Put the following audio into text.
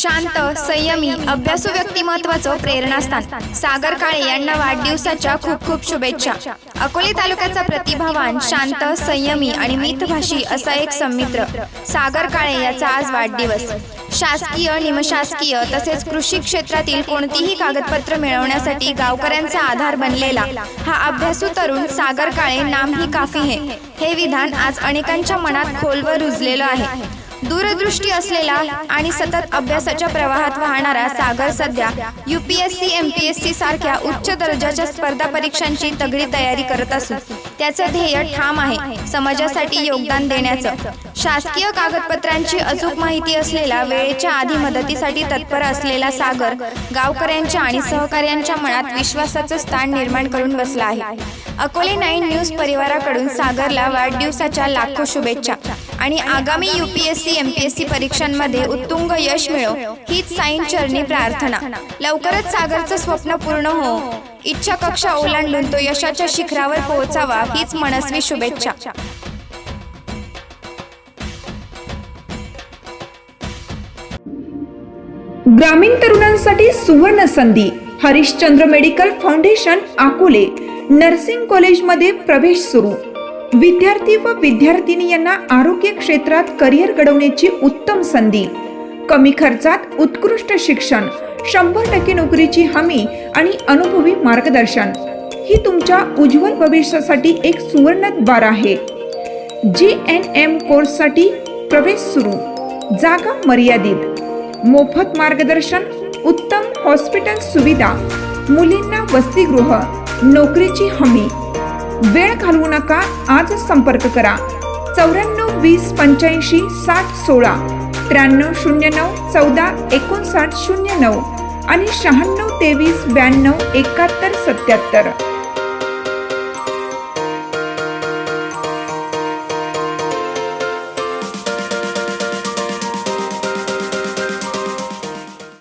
शांत संयमी अभ्यासू व्यक्तिमत्वाचं प्रेरणास्थान सागर काळे यांना वाढदिवसाच्या खूप खूप शुभेच्छा. अकोले तालुक्याचा प्रतिभावान शांत संयमी आणि मितभाषी असा एक संमित्र. सागर काळे याचा आज वाढदिवस. शासकीय निमशासकीय तसेच कृषी क्षेत्रातील कोणतीही कागदपत्र मिळवण्यासाठी गावकऱ्यांचा आधार बनलेला हा अभ्यासू तरुण सागर काळे नाम ही काफी है हे विधान आज अनेकांच्या मनात खोलवर रुजलेलं आहे. दूरदृष्टी असलेला आणि सतत अभ्यासाच्या प्रवाहात वाहणारा सागर सध्या युपीएससी सी सारख्या उच्च दर्जाच्या स्पर्धा परीक्षांची तगडी तयारी करत असून त्याचं ध्येय ठाम आहे. समाजासाठी योगदान देण्याचं. शासकीय कागदपत्रांची अचूक माहिती असलेला वेळेच्या आधी मदतीसाठी तत्पर असलेला सागर गावकऱ्यांच्या आणि सहकाऱ्यांच्या मनात विश्वासाचं स्थान निर्माण करून बसला आहे. अकोले नाईन न्यूज परिवाराकडून सागरला वाढदिवसाच्या लाखो शुभेच्छा. आणि आगामी युपीएससी एमपीएससी परीक्षांमध्ये उत्तुंग यश मिळो. हीच साईन चरणी प्रार्थना. लवकरच सागरचं स्वप्न पूर्ण हो. इच्छा कक्षा ओलांडून तो यशाच्या शिखरावर पोहोचावा. हीच मनस्वी शुभेच्छा. ग्रामीण तरुणांसाठी सुवर्ण संधी. Harishchandra medical foundation Akole. Nursing कॉलेजमध्ये प्रवेश सुरू. विद्यार्थी व विद्यार्थिनी यांना आरोग्य क्षेत्रात करिअर घडवण्याची उत्तम संधी. कमी खर्चात उत्कृष्ट शिक्षण शंभर टक्के नोकरीची हमी आणि अनुभवी मार्गदर्शन. ही तुमच्या उज्ज्वल भविष्यासाठी एक सुवर्णद्वार आहे. जी एन एम कोर्ससाठी प्रवेश सुरू. जागा मर्यादित. मोफत मार्गदर्शन उत्तम हॉस्पिटल सुविधा मुलींना वसतिगृह नोकरीची हमी. वेळ घालवू नका आज संपर्क करा. चौऱ्याण्णव वीस पंच्याऐंशी साठ सोळा त्र्याण्णव शून्य नऊ चौदा एकोणसाठ शून्य नऊ आणि शहाण्णव तेवीस ब्याण्णव एकाहत्तर सत्याहत्तर.